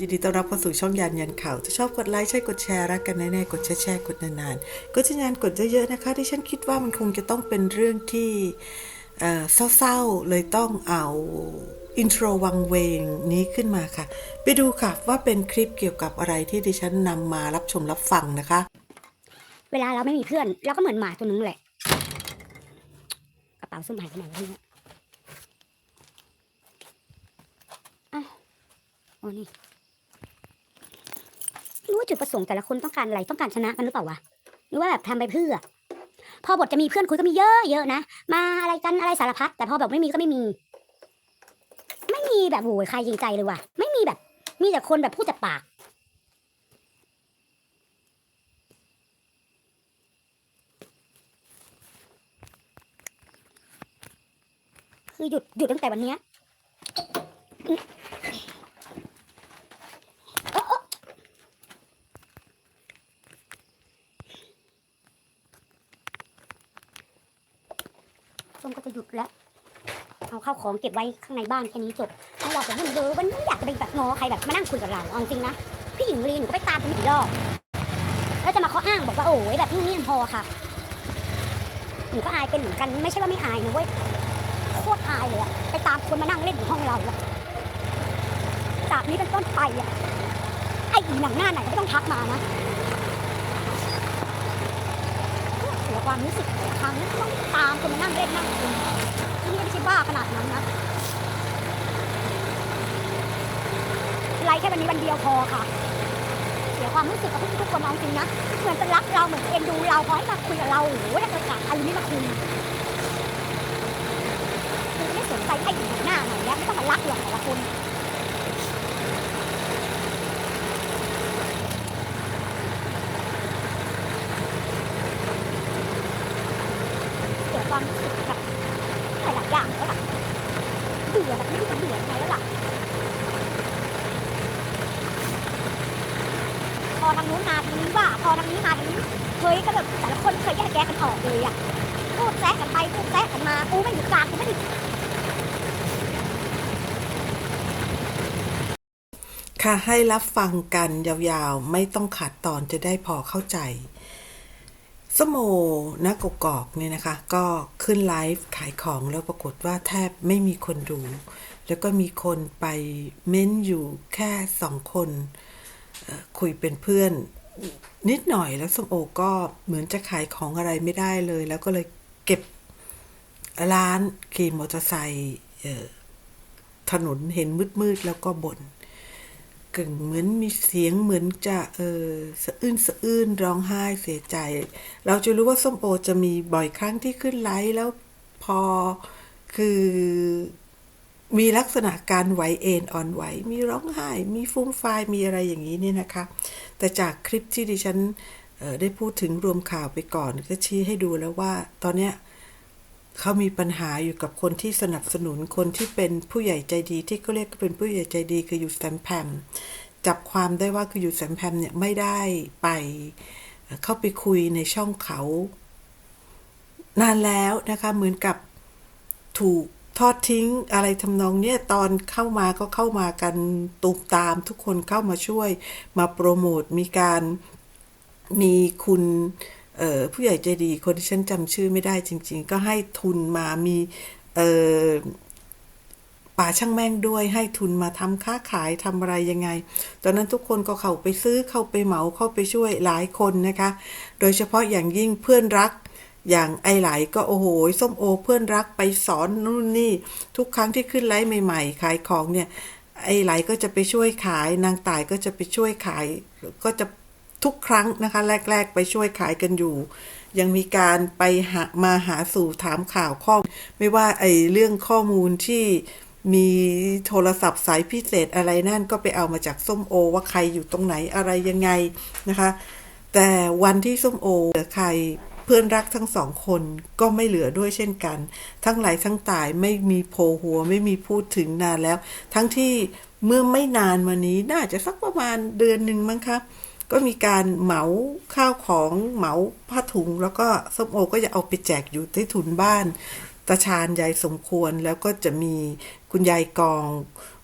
ยินดีต้อนรับเข้าสู่ช่องยันยันข่าวถ้าชอบกดไลค์ใช่กดแชร์รักกันแน่ๆกดแชร์แชร์กดนานๆกดสัญญาณกดเยอะๆนะคะที่ฉันคิดว่ามันคงจะต้องเป็นเรื่องที่เศร้าๆเลยต้องเอาอินโทรวังเวงนี้ขึ้นมาค่ะ ไปดูค่ะว่าเป็นคลิปเกี่ยวกับอะไรที่ดิฉันนำมารับชมรับฟังนะคะ เวลาเราไม่มีเพื่อน เราก็เหมือนหมาตัวนึงแหละกระเป๋าส้มหายไปไหนวะเนี่ยอ้าวโอ้นี่ไม่รู้ ว่าจุดประสงค์แต่ละคนต้องการอะไรต้องการชนะกันหรือเปล่าวะหรือว่าแบบทำไปเพื่อ พอบทจะมีเพื่อนคุยก็มีเยอะเยอะนะมาอะไรกันอะไรสารพัดแต่พอแบบไม่มีก็ไม่มี ไม่มีแบบโวยใครจริงใจเลยว่ะ ไม่มีแบบ มีแต่คนแบบพูดแต่ปากคือหยุดหยุดตั้งแต่วันเนี้ยเอ๊ะเอ๊ะส้ม ก็จะหยุดแล้วเอาเข้าวของเก็บไว้ข้างในบ้านแค่นี้จบไม่อยากจะให้มันเยอะวันนี้อยากจะไปแบบงอใครแบบมานั่งคุยกับเราเอาจริงนะพี่หญิงลีหนูก็ไปตามไปกี่รอบแล้วจะมาข้ออ้างบอกว่าโอ้ยแบบนี้นี่พอค่ะหนูก็อายเป็นเหมือนกันไม่ใช่ว่าไม่อายนะเว้ยโคตรอายเลยอะไปตามคนมานั่งเล่นอยู่ห้องเราอะจากนี้เป็นต้นไปอะไอ้อีหนังหน้าไหนก็ไม่ต้องทักมานะเสีย ความรู้สึกครั้งนี้ต้องตามคนมานั่งเล่นนั่งคุยที่ไม่ใช่บ้าขนาดนั้นนะไลฟ์แค่วันนี้วันเดียวพอค่ะเสียความรู้สึกกับทุกๆคนเอาจริงนะเหมือนจะรักเราเหมือนเอ็นดูเราขอให้มาคุยกับเราโอ้โหแล้วประกาศอะไรไม่มาคุยคือไม่สนใจไอ้หญิงหน้าไหนแล้วไม่ต้องมารักหรอกแต่ละคนเกิด ความรู้สึกแบบหลายๆอย่างแล้วล่ะเบื่อแบบไม่รู้จะเบื่อยังไงแล้วล่ะพอทางนู้นมาทางนี้ว่าพอทางนี้มาทางนี้เฮ้ยก็แบบแต่ละคนเคยแยกแยะกันออกเลยอะพูดแซะกันไปพูดแซะกันมากูไม่อยู่กลางกูไม่ได้ค่ะให้รับฟังกันยาวๆ ไม่ต้องขาดตอนจะได้พอเข้าใจ สโมนักกกอกเนี่ยนะคะ ก็ขึ้นไลฟ์ขายของแล้วปรากฏว่าแทบไม่มีคนดู แล้วก็มีคนไปเม้นอยู่แค่สองคน คุยเป็นเพื่อนนิดหน่อยแล้วสมโอก็เหมือนจะขายของอะไรไม่ได้เลย แล้วก็เลยเก็บร้านขี่มอเตอร์ไซค์ถนนเห็นมืดๆแล้วก็บ่น กึ่งเหมือนมีเสียงเหมือนจะเออสะอื้นสะอื้นร้องไห้เสียใจ เราจะรู้ว่าส้มโอจะมีบ่อยครั้งที่ขึ้นไลฟ์แล้วพอคือมีลักษณะการไหวเอ็นอ่อนไหว มีร้องไห้ มีฟุ้มฟายมีอะไรอย่างนี้เนี่ยนะคะ แต่จากคลิปที่ดิฉันออได้พูดถึงรวมข่าวไปก่อน ก็ชี้ให้ดูแล้วว่า ตอนเนี้ย เขามีปัญหาอยู่กับคนที่สนับสนุนคนที่เป็นผู้ใหญ่ใจดีที่เขาเรียกก็เป็นผู้ใหญ่ใจดีคืออยู่แซมแพมจับความได้ว่าคืออยู่แซมแพมเนี่ยไม่ได้ไปเข้าไปคุยในช่องเขา นานแล้วนะคะเหมือนกับถูกทอดทิ้งอะไรทำนองเนี้ยตอนเข้ามาก็เข้ามากันตูมตามทุกคนเข้ามาช่วยมาโปรโมทมีการมีคุณ ผู้ใหญ่ใจดีคนที่ฉันจำชื่อไม่ได้จริง ๆ ก็ให้ทุนมามีป่าช่างแม่งด้วยให้ทุนมาทำค้าขายทำอะไรยังไง ตอนนั้นทุกคนก็เข้าไปซื้อเข้าไปเหมาเข้าไปช่วยหลายคนนะคะ โดยเฉพาะอย่างยิ่งเพื่อนรักอย่างไอไหลก็โอ้โหส้มโอเพื่อนรักไปสอนนู่นนี่ ทุกครั้งที่ขึ้นไลฟ์ใหม่ ๆ ขายของเนี่ยไอไหลก็จะไปช่วยขายนางต่ายก็จะไปช่วยขาย ก็จะ ทุกครั้งนะคะ แรก ๆ ไปช่วยขายกันอยู่ ยังมีการไปหามาหาสู่ถามข่าวข้อไม่ว่าไอเรื่องข้อมูลที่มีโทรศัพท์สายพิเศษอะไรนั่นก็ไปเอามาจากส้มโอ ว่าใครอยู่ตรงไหนอะไรยังไงนะคะ แต่วันที่ส้มโอเหลือใครเพื่อนรักทั้งสองคนก็ไม่เหลือด้วยเช่นกัน ทั้งไหลทั้งตายไม่มีโผล่หัวไม่มีพูดถึงนานแล้ว ทั้งที่เมื่อไม่นานมานี้น่าจะสักประมาณเดือนหนึ่งมั้งครับ ก็มีการเหมาข้าวของเหมาผ้าถุง แล้วก็ส้มโอก็จะเอาไปแจกอยู่ที่ถุนบ้านตาชาญยายสมควรแล้วก็จะมีคุณยายกอง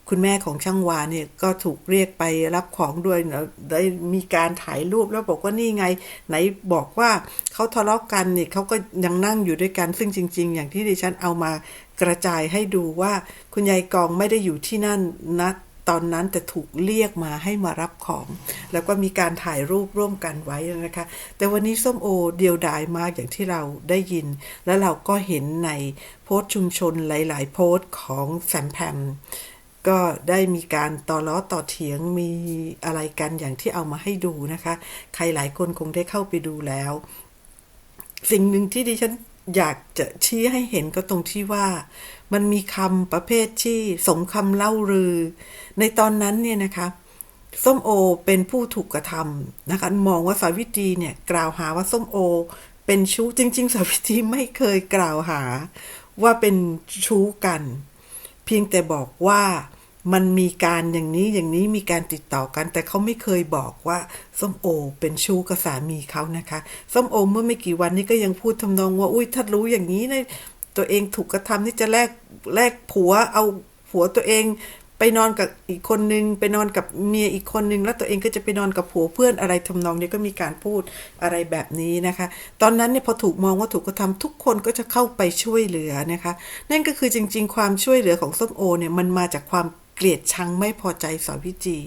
คุณแม่ของช่างวาเนี่ยก็ถูกเรียกไปรับของด้วยนะได้มีการถ่ายรูปแล้วบอกว่านี่ไง ไหนบอกว่าเขาทะเลาะกันเนี่ยเขาก็ยังนั่งอยู่ด้วยกันซึ่งจริง ๆ อย่างที่ดิฉันเอามากระจายให้ดูว่าคุณยายกองไม่ได้อยู่ที่นั่นนะ ตอนนั้นแต่ถูกเรียกมาให้มารับของ แล้วก็มีการถ่ายรูปร่วมกันไว้นะคะ แต่วันนี้ส้มโอเดียวดายมากอย่างที่เราได้ยิน แล้วเราก็เห็นในโพสต์ชุมชนหลาย ๆ โพสต์ของแซมแพมก็ได้มีการต่อล้อต่อเถียงมีอะไรกันอย่างที่เอามาให้ดูนะคะ ใครหลายคนคงได้เข้าไปดูแล้ว สิ่งหนึ่งที่ดิฉัน อยากจะชี้ให้เห็นก็ตรงที่ว่า มันมีคำประเภทที่สมคำเล่าลือ ในตอนนั้นเนี่ยนะคะส้มโอเป็นผู้ถูกกระทำนะคะมองว่าสาวิตรีเนี่ยกล่าวหาว่าส้มโอ เป็นชู้จริง ๆ สาวิตรีไม่เคยกล่าวหา ว่าเป็นชู้กัน เพียงแต่บอกว่า มันมีการอย่างนี้อย่างนี้มีการติดต่อกัน แต่เขาไม่เคยบอกว่าส้มโอ เป็นชู้กับสามีเขานะคะส้มโอเมื่อไม่กี่วันนี้ก็ยังพูดทำนองว่าอุ้ยถ้ารู้อย่างนี้นะตัวเองถูกกระทำนี่จะแลกแลกผัวเอาผัวตัวเองไปนอนกับอีกคนนึง ไปนอนกับเมียอีกคนนึง แล้วตัวเองก็จะไปนอนกับผัวเพื่อนอะไรทำนองนี้ก็มีการพูดอะไรแบบนี้นะคะ ตอนนั้นเนี่ยพอถูกมองว่าถูกกระทำทุกคนก็จะเข้าไปช่วยเหลือนะคะ นั่นก็คือจริง ๆ ความช่วยเหลือของส้มโอเนี่ยมันมาจากความ เกลียดชังไม่พอใจสาวิจี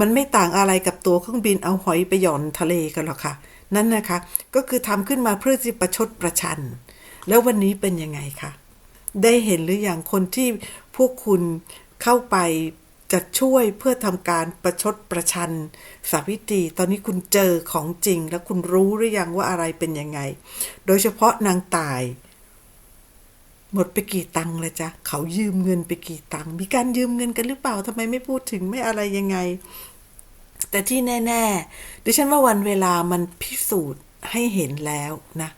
มันไม่ต่างอะไรกับตัวเครื่องบินเอาหอยไปหย่อนทะเลกันหรอกค่ะ นั่นนะคะ ก็คือทำขึ้นมาเพื่อที่ประชดประชัน แล้ววันนี้เป็นยังไงคะได้เห็นหรืออย่างคนที่พวกคุณเข้าไปจะช่วยเพื่อทำการประชดประชันสาวิตรีตอนนี้คุณเจอของจริง แล้วคุณรู้หรือยังว่าอะไรเป็นยังไง โดยเฉพาะนางตาย หมดไปกี่ตังค์ละจ๊ะเขายืมเงินไปกี่ตังค์มีการยืมเงินกันหรือเปล่าทำไมไม่พูดถึงไม่อะไรยังไง แต่ที่แน่ ๆ ดิฉันว่าวันเวลามันพิสูจน์ให้เห็นแล้วนะ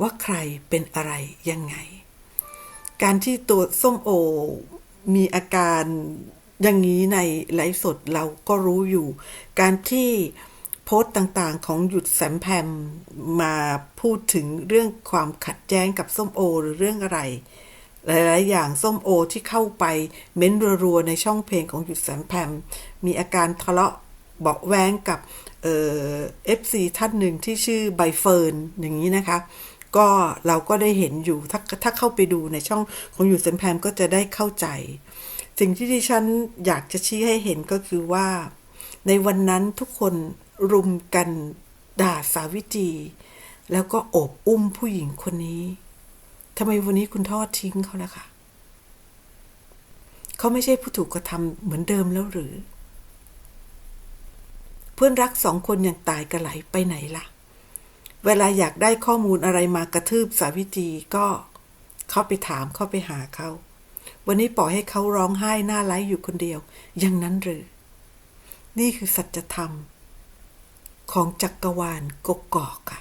ว่าใครเป็นอะไรยังไง การที่ตัวส้มโอมีอาการอย่างนี้ในไลฟ์สดเราก็รู้อยู่ การที่ โพสต์ต่างๆ ของหยุดแสมแพมมาพูดถึงเรื่องความขัดแย้งกับส้มโอหรือเรื่องอะไร หลายๆ อย่างส้มโอที่เข้าไปเม้นรัวๆในช่องเพลงของหยุดแสมแพมมีอาการทะเลาะเบาะแว้งกับเอฟซีท่านหนึ่งที่ชื่อใบเฟิร์นอย่างนี้นะคะก็เราก็ได้เห็นอยู่ถ้าถ้าเข้าไปดูในช่องของหยุดแสมแพมก็จะได้เข้าใจ สิ่งที่ดิฉันอยากจะชี้ให้เห็นก็คือว่า ในวันนั้นทุกคน รุมกันด่าสาวิตรีแล้วก็โอบอุ้มผู้หญิงคนนี้ทำไมวันนี้คุณทอดทิ้งเขาล่ะคะเขาไม่ใช่ผู้ถูกกระทำเหมือนเดิมแล้วหรือ เพื่อนรักสองคนอย่างตายกระไหลไปไหนล่ะ เวลาอยากได้ข้อมูลอะไรมากระทืบสาวิตรีก็เข้าไปถามเข้าไปหาเขาวันนี้ปล่อยให้เขาร้องไห้หน้าไร้อยู่คนเดียว อย่างนั้นหรือ นี่คือสัจธรรม ของจักรวาลกกอกค่ะ